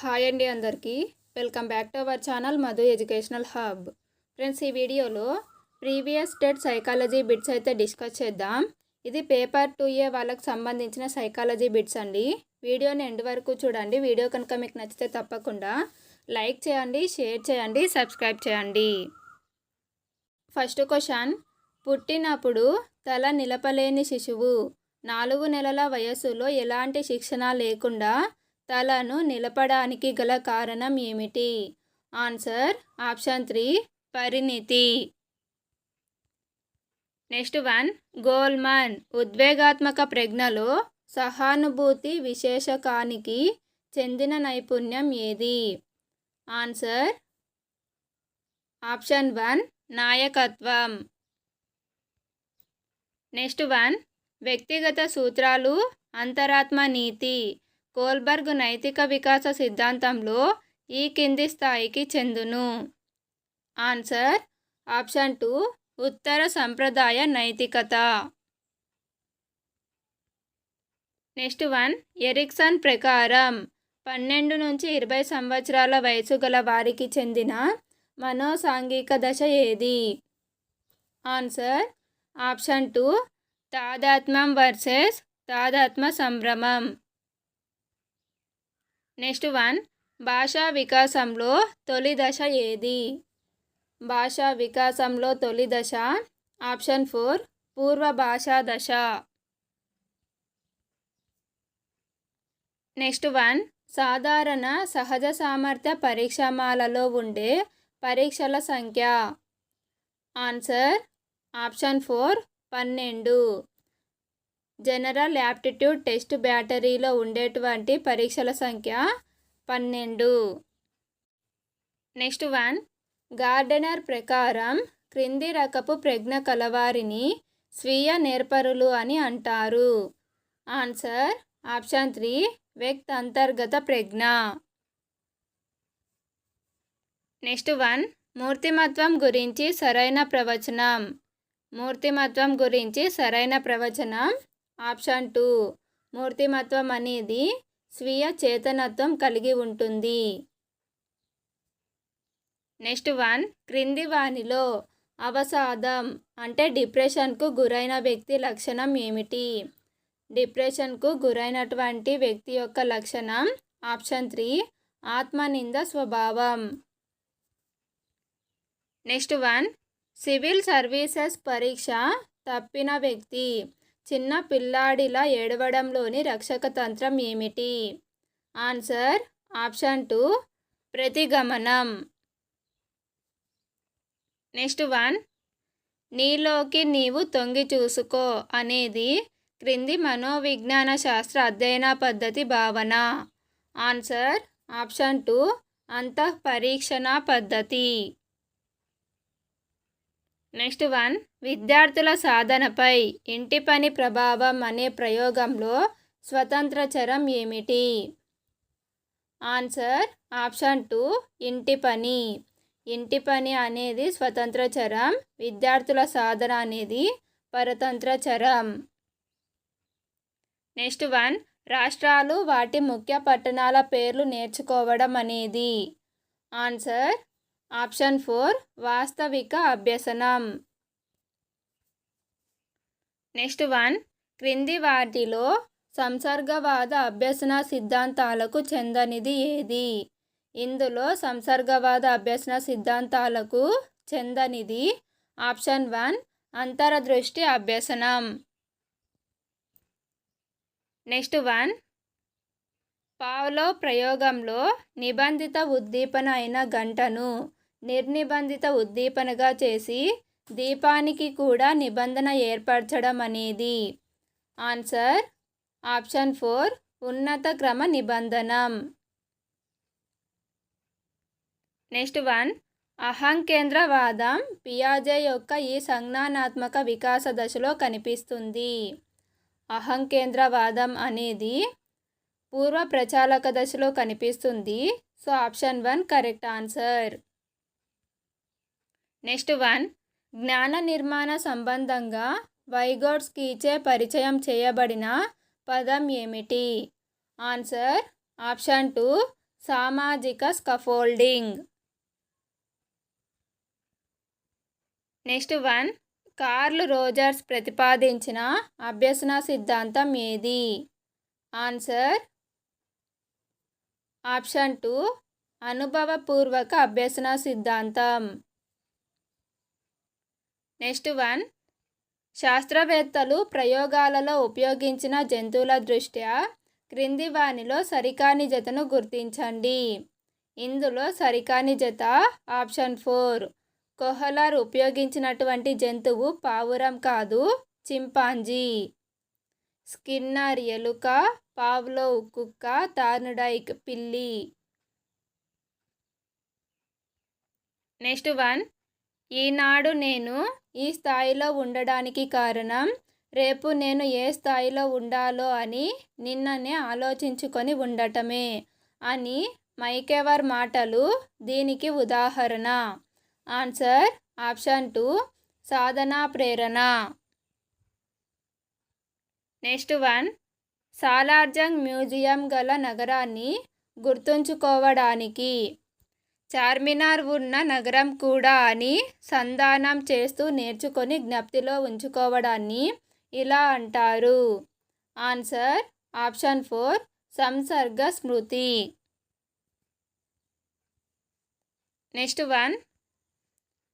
Hi అండి అందరికీ. Welcome back to our channel Madhu educational hub. Friends ఈ వీడియోలో ప్రీవియస్ స్టేట్ సైకాలజీ బిట్స్ అయితే డిస్కస్ చేద్దాం. ఇది పేపర్ టూ ఏ వాళ్ళకి సంబంధించిన సైకాలజీ బిట్స్ అండి. వీడియోని ఎండ్ వరకు చూడండి. వీడియో కనుక మీకు నచ్చితే తప్పకుండా లైక్ చేయండి షేర్ చేయండి సబ్స్క్రైబ్ చేయండి. First question. పుట్టినప్పుడు తల నిలపలేని శిశువు నాలుగు నెలల వయస్సులో ఎలాంటి శిక్షణ లేకుండా తలను నిలపడానికి గల కారణం ఏమిటి? ఆన్సర్ ఆప్షన్ త్రీ పరిణితి. Next one Goleman. ఉద్వేగాత్మక ప్రజ్ఞలో సహానుభూతి విశేషకానికి చెందిన నైపుణ్యం ఏది? ఆన్సర్ ఆప్షన్ వన్ నాయకత్వం. నెక్స్ట్ వన్ వ్యక్తిగత సూత్రాలు అంతరాత్మ నీతి. కోల్బర్గ్ నైతిక వికాస సిద్ధాంతంలో ఈ కింది స్థాయికి చెందును. ఆన్సర్ ఆప్షన్ టూ ఉత్తర సంప్రదాయ నైతికత. నెక్స్ట్ వన్ ఎరిక్సన్ ప్రకారం పన్నెండు నుంచి ఇరవై సంవత్సరాల వయసు గల వారికి చెందిన మనోసాంఘిక దశ ఏది? ఆన్సర్ ఆప్షన్ టూ తాదాత్మ్యం వర్సెస్ తాదాత్మ సంభ్రమం. నెక్స్ట్ వన్ భాషా వికాసంలో తొలి దశ ఏది? భాషా వికాసంలో తొలి దశ ఆప్షన్ ఫోర్ పూర్వ భాషా దశ. నెక్స్ట్ వన్ సాధారణ సహజ సామర్థ్య పరీక్షమాలలో ఉండే పరీక్షల సంఖ్య. ఆన్సర్ ఆప్షన్ ఫోర్ పన్నెండు. జనరల్ యాప్టిట్యూడ్ టెస్ట్ బ్యాటరీలో ఉండేటువంటి పరీక్షల సంఖ్య పన్నెండు. Next one. గార్డెనర్ ప్రకారం క్రింది రకపు ప్రజ్ఞ కలవారిని స్వీయ నేర్పరులు అని అంటారు. ఆన్సర్ ఆప్షన్ త్రీ వ్యక్త అంతర్గత ప్రజ్ఞ. Next one. మూర్తిమత్వం గురించి సరైన ప్రవచనం. మూర్తిమత్వం గురించి సరైన ప్రవచనం ఆప్షన్ టూ మూర్తిమత్వం అనేది స్వీయ చేతనత్వం కలిగి ఉంటుంది. నెక్స్ట్ వన్ క్రింది వానిలో అవసాదం అంటే డిప్రెషన్కు గురైన వ్యక్తి లక్షణం ఏమిటి? డిప్రెషన్కు గురైనటువంటి వ్యక్తి యొక్క లక్షణం ఆప్షన్ త్రీ ఆత్మనింద స్వభావం. నెక్స్ట్ వన్ సివిల్ సర్వీసెస్ పరీక్ష తప్పిన వ్యక్తి చిన్న పిల్లాడిలా ఏడవడంలోని రక్షక తంత్రం ఏమిటి? ఆన్సర్ ఆప్షన్ టూ ప్రతిగమనం. నెక్స్ట్ వన్ నీలోకి నీవు తొంగి చూసుకో అనేది క్రింది మనోవిజ్ఞాన శాస్త్ర అధ్యయన పద్ధతి భావన. ఆన్సర్ ఆప్షన్ టూ అంతఃపరీక్షణ పద్ధతి. నెక్స్ట్ వన్ విద్యార్థుల సాధనపై ఇంటి పని ప్రభావం అనే ప్రయోగంలో స్వతంత్ర చరం ఏమిటి? ఆన్సర్ ఆప్షన్ టూ ఇంటి పని. ఇంటి పని అనేది స్వతంత్ర చరం విద్యార్థుల సాధన అనేది పరతంత్ర చరం. నెక్స్ట్ వన్ రాష్ట్రాలు వాటి ముఖ్య పట్టణాల పేర్లు నేర్చుకోవడం అనేది. ఆన్సర్ ఆప్షన్ ఫోర్ వాస్తవిక అభ్యసనం. నెక్స్ట్ వన్ క్రింది వాటిలో సంసర్గవాద అభ్యసన సిద్ధాంతాలకు చెందనిది ఏది? ఇందులో సంసర్గవాద అభ్యసన సిద్ధాంతాలకు చెందనిది ఆప్షన్ వన్ అంతరదృష్టి అభ్యసనం. నెక్స్ట్ వన్ పావ్లో ప్రయోగంలో నిబంధిత ఉద్దీపన అయిన గంటను నిర్నిబంధిత ఉద్దీపనగా చేసి దీపానికి కూడా నిబంధన ఏర్పరచడం అనేది. ఆన్సర్. Option four. ఉన్నత క్రమ నిబంధనం. Next one. అహంకేంద్రవాదం పియాజే యొక్క ఈ సంజ్ఞానాత్మక వికాస దశలో కనిపిస్తుంది. అహంకేంద్రవాదం అనేది పూర్వ ప్రచాలక దశలో కనిపిస్తుంది. So option one correct answer. Next one. జ్ఞాన నిర్మాణ సంబంధంగా వైగోడ్స్కీచే పరిచయం చేయబడిన పదం ఏమిటి? ఆన్సర్ ఆప్షన్ టూ సామాజిక scaffolding. Next one Carl Rogers ప్రతిపాదించిన అభ్యసన సిద్ధాంతం ఏది? ఆన్సర్ ఆప్షన్ టూ అనుభవపూర్వక అభ్యసన సిద్ధాంతం. Next one. శాస్త్రవేత్తలు ప్రయోగాలలో ఉపయోగించిన జంతువుల దృష్ట్యా క్రింది వానిలో సరికాని జతను గుర్తించండి. ఇందులో సరికాని జత ఆప్షన్ ఫోర్. కొహలర్ ఉపయోగించినటువంటి జంతువు పావురం కాదు చింపాంజీ. స్కిన్నర్ ఎలుక పావ్లో కుక్క తార్నుడైక్ పిల్లి. Next one. ఈనాడు నేను ఈ స్థాయిలో ఉండడానికి కారణం రేపు నేను ఏ స్థాయిలో ఉండాలో అని నిన్ననే ఆలోచించుకొని ఉండటమే అని మైకెవర్ మాటలు దీనికి ఉదాహరణ. ఆన్సర్ ఆప్షన్ టూ సాధనా ప్రేరణ. నెక్స్ట్ వన్ సాలార్జంగ్ మ్యూజియం గల నగరాన్ని గుర్తుంచుకోవడానికి. చార్మినార్ ఉన్న నగరం కూడా అని సంధానం చేస్తూ నేర్చుకొని జ్ఞప్తిలో ఉంచుకోవడాన్ని ఇలా అంటారు. ఆన్సర్ ఆప్షన్ ఫోర్ సంసర్గ స్మృతి. Next one.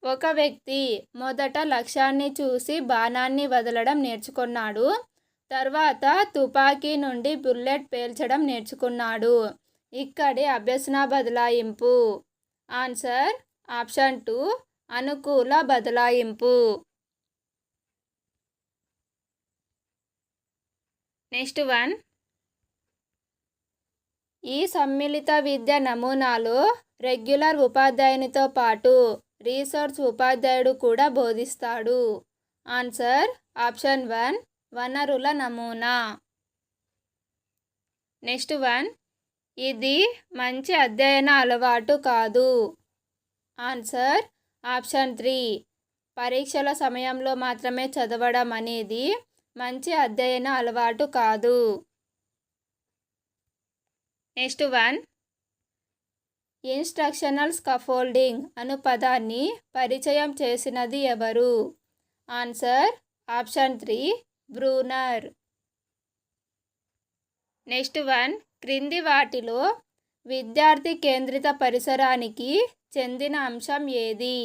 ఒక వ్యక్తి మొదట లక్ష్యాన్ని చూసి బాణాన్ని వదలడం నేర్చుకున్నాడు. తర్వాత తుపాకీ నుండి బుల్లెట్ పేల్చడం నేర్చుకున్నాడు. ఇక్కడి అభ్యసన బదలాయింపు. ఆన్సర్ ఆప్షన్ టూ అనుకూల బదలాయింపు. Next one. ఈ సమ్మిళిత విద్య నమూనాలో రెగ్యులర్ ఉపాధ్యాయునితో పాటు రీసెర్చ్ ఉపాధ్యాయుడు కూడా బోధిస్తాడు. ఆన్సర్ ఆప్షన్ వన్ వనరుల నమూనా. Next one. ఇది మంచి అధ్యయన అలవాటు కాదు. Answer option three. పరీక్షల సమయంలో మాత్రమే చదవడం అనేది మంచి అధ్యయన అలవాటు కాదు. Next one. ఇన్స్ట్రక్షనల్ స్కఫోల్డింగ్ అను పదాన్ని పరిచయం చేసినది ఎవరు? Answer option three Bruner. Next one క్రింది వాటిలో విద్యార్థి కేంద్రిత పరిసరానికి చెందిన అంశం ఏది?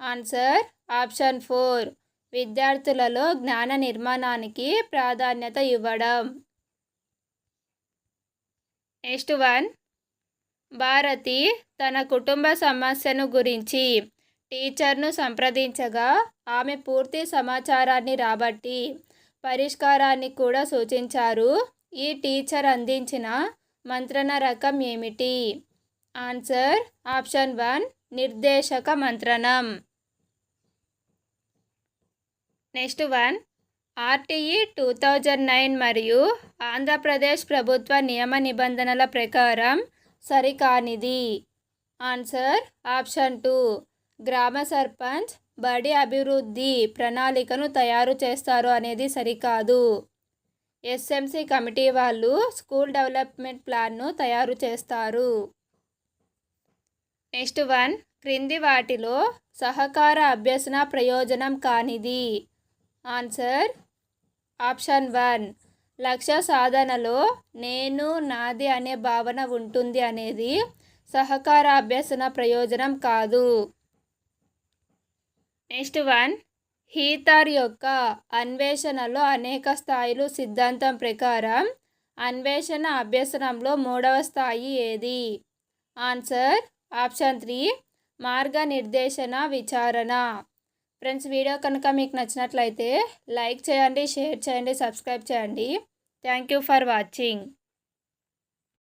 ఆన్సర్ ఆప్షన్ ఫోర్ విద్యార్థులలో జ్ఞాన నిర్మాణానికి ప్రాధాన్యత ఇవ్వడం. నెక్స్ట్ వన్ భారతి తన కుటుంబ సమస్యను గురించి టీచర్ను సంప్రదించగా ఆమె పూర్తి సమాచారాన్ని రాబట్టి పరిష్కారాన్ని కూడా సూచించారు. ఈ టీచర్ అందించిన మంత్రణ రకం ఏమిటి? ఆన్సర్ ఆప్షన్ వన్ నిర్దేశక మంత్రణం. Next one RTE two thousand nine మరియు ఆంధ్రప్రదేశ్ ప్రభుత్వ నియమ నిబంధనల ప్రకారం సరికానిది. ఆన్సర్ ఆప్షన్ టూ గ్రామ సర్పంచ్ బడి అభివృద్ధి ప్రణాళికను తయారు చేస్తారు అనేది సరికాదు. ఎస్ఎంసి కమిటీ వాళ్ళు స్కూల్ డెవలప్మెంట్ ప్లాన్ను తయారు చేస్తారు. నెక్స్ట్ వన్ క్రింది వాటిలో సహకార అభ్యసన ప్రయోజనం కానిది. ఆన్సర్ ఆప్షన్ వన్ లక్ష్య సాధనలో నేను నాది అనే భావన ఉంటుంది అనేది సహకార అభ్యసన ప్రయోజనం కాదు. నెక్స్ట్ వన్ హీతర్ యొక్క అన్వేషణలో అనేక స్థాయిలు సిద్ధాంతం ప్రకారం అన్వేషణ అభ్యసనంలో మూడవ స్థాయి ఏది? ఆన్సర్ ఆప్షన్ త్రీ మార్గనిర్దేశన విచారణ. ఫ్రెండ్స్ వీడియో కనుక మీకు నచ్చినట్లయితే లైక్ చేయండి షేర్ చేయండి సబ్స్క్రైబ్ చేయండి. Thank you for watching.